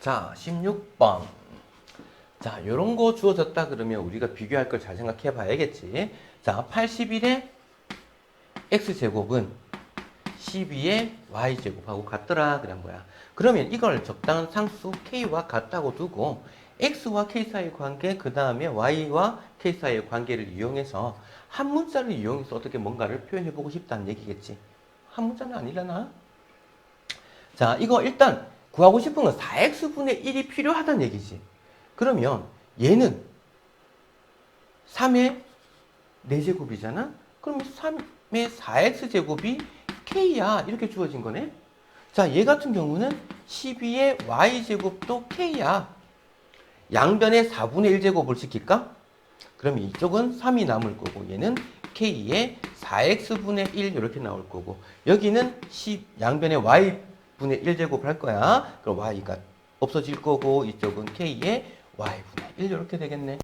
자, 16번. 자, 요런 거 주어졌다 그러면 우리가 비교할 걸 잘 생각해 봐야겠지. 자, 81의 x제곱은 12의 y제곱하고 같더라. 그런 거야. 그러면 이걸 적당한 상수 k와 같다고 두고 x와 k 사이의 관계, 그 다음에 y와 k 사이의 관계를 이용해서 한 문자를 이용해서 어떻게 뭔가를 표현해 보고 싶다는 얘기겠지. 한 문자는 아니려나? 자, 이거 일단 구하고 싶은 건 4x분의 1이 필요하다는 얘기지. 그러면 얘는 3의 4제곱이잖아? 그럼 3의 4x제곱이 k야. 이렇게 주어진 거네. 자, 얘 같은 경우는 12의 y제곱도 k야. 양변에 4분의 1제곱을 시킬까? 그럼 이쪽은 3이 남을 거고 얘는 k의 4x분의 1 이렇게 나올 거고 여기는 10 양변에 y 분의 1제곱을 할 거야. 그럼 y가 없어질 거고 이쪽은 k의 y분의 1 이렇게 되겠네.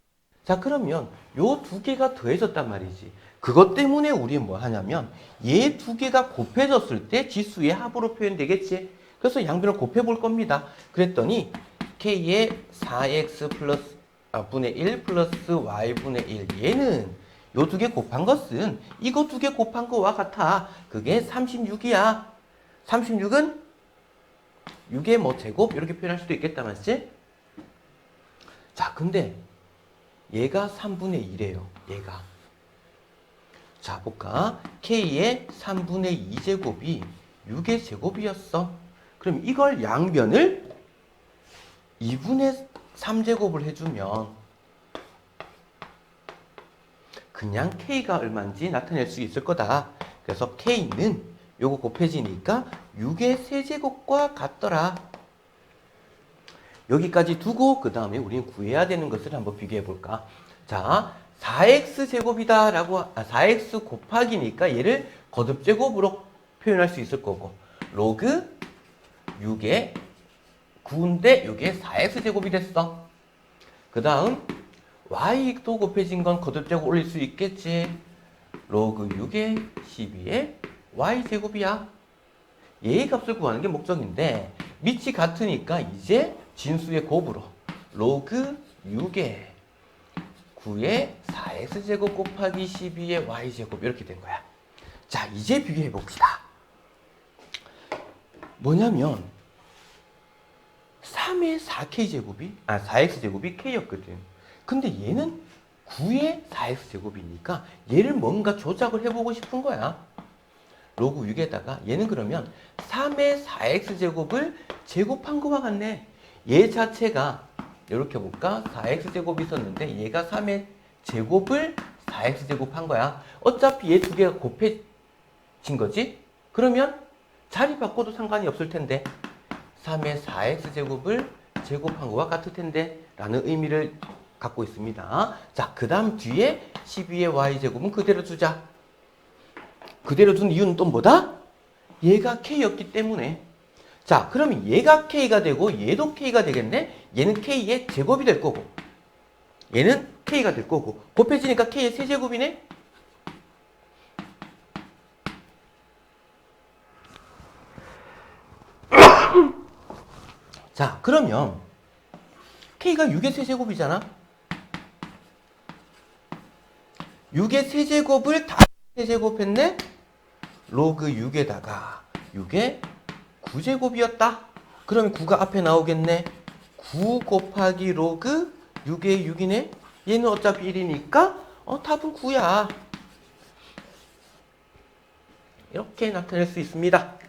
자 그러면 요 두 개가 더해졌단 말이지. 그것 때문에 우리 뭐 하냐면 얘 두 개가 곱해졌을 때 지수의 합으로 표현되겠지. 그래서 양변을 곱해 볼 겁니다. 그랬더니 k의 4x 플러스 아, 분의 1 플러스 y분의 1 얘는 요 두 개 곱한 것은 이거 두 개 곱한 거와 같아. 그게 36이야. 36은 6의 뭐 제곱 이렇게 표현할 수도 있겠다 맞지? 자, 근데 얘가 3분의 1이에요. 얘가. 자, 볼까? k의 3분의 2제곱이 6의 제곱이었어. 그럼 이걸 양변을 2분의 3제곱을 해주면 그냥 k가 얼마인지 나타낼 수 있을 거다. 그래서 k는 요거 곱해지니까 6의 세제곱과 같더라. 여기까지 두고 그 다음에 우리는 구해야 되는 것을 한번 비교해 볼까. 자, 4x 제곱이다 라고 아, 4x 곱하기니까 얘를 거듭 제곱으로 표현할 수 있을 거고 로그 6의 9인데 이게 4x 제곱이 됐어. 그 다음 y도 곱해진 건 거듭 제곱 올릴 수 있겠지. 로그 6의 12의 y 제곱이야. 얘의 값을 구하는 게 목적인데 밑이 같으니까 이제 진수의 곱으로 로그 6의 9의 4x 제곱 곱하기 12의 y 제곱 이렇게 된 거야. 자, 이제 비교해 봅시다. 뭐냐면 3의 4k 제곱이 아 4x 제곱이 k였거든. 근데 얘는 9의 4x 제곱이니까 얘를 뭔가 조작을 해보고 싶은 거야. 로그 6에다가 얘는 그러면 3의 4x 제곱을 제곱한 거와 같네. 얘 자체가 이렇게 볼까? 4x 제곱이 있었는데 얘가 3의 제곱을 4x 제곱한 거야. 어차피 얘 두 개가 곱해진 거지? 그러면 자리 바꿔도 상관이 없을 텐데 3의 4x 제곱을 제곱한 거와 같을 텐데 라는 의미를 갖고 있습니다. 자, 그 다음 뒤에 12의 y 제곱은 그대로 두자. 그대로 둔 이유는 또 뭐다? 얘가 k였기 때문에. 자, 그러면 얘가 k가 되고 얘도 k가 되겠네? 얘는 k의 제곱이 될 거고. 얘는 k가 될 거고. 곱해지니까 k의 세제곱이네? 자, 그러면 k가 6의 세제곱이잖아? 6의 세제곱을 다 세제곱했네? 로그 6에다가 6의 9제곱이었다. 그러면 9가 앞에 나오겠네. 9 곱하기 로그 6의 6이네. 얘는 어차피 1이니까 어, 답은 9야. 이렇게 나타낼 수 있습니다.